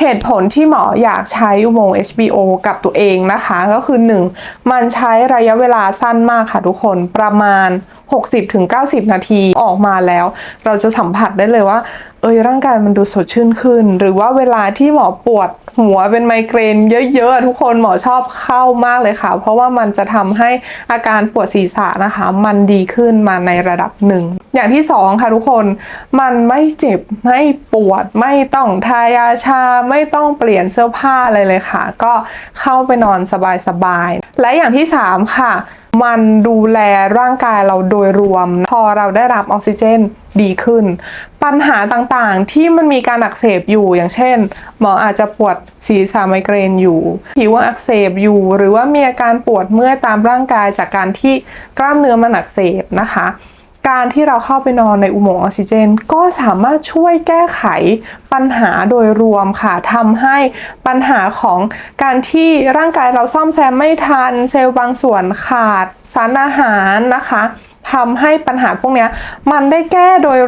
เหตุผลที่หมออยากใช้อุโมงค์ HBO กับตัวเองนะคะ ก็คือ 1. มันใช้ระยะเวลาสั้นมากค่ะทุกคนประมาณ 60-90 นาทีออกมาแล้ว เราจะสัมผัสได้เลยว่า เอยร่างกายมันดูสดชื่นขึ้น หรือว่าเวลาที่หมอปวดหัวเป็นไมเกรนเยอะๆ ทุกคนหมอชอบเข้ามากเลยค่ะ เพราะว่ามันจะทำให้อาการปวดศีรษะนะคะ มันดีขึ้นมาในระดับหนึ่ง อย่างที่สองค่ะทุกคนมันไม่เจ็บ ไม่ปวด ไม่ต้องทายาชาไม่ต้องเปลี่ยนเสื้อผ้าอะไรเลยค่ะ ก็เข้าไปนอนสบายๆ และอย่างที่สามค่ะ มันดูแลร่างกายเราโดยรวม พอเราได้รับออกซิเจนดีขึ้น ปัญหาต่างๆที่มันมีการอักเสบอยู่อย่างเช่น หมออาจจะปวดศีรษะไมเกรนอยู่ ผิวอักเสบอยู่ หรือว่ามีอาการปวดเมื่อยตามร่างกายจากการที่กล้ามเนื้อมันอักเสบนะคะ การที่เราเข้าไปนอนในอุโมงค์ออกซิเจน ก็สามารถช่วยแก้ไขปัญหาโดยรวมค่ะทำให้ปัญหาของการที่ร่างกายเราซ่อมแซมไม่ทัน เซลล์บางส่วนขาดสารอาหารนะคะทำให้ปัญหาพวกนี้มันได้แก้โดย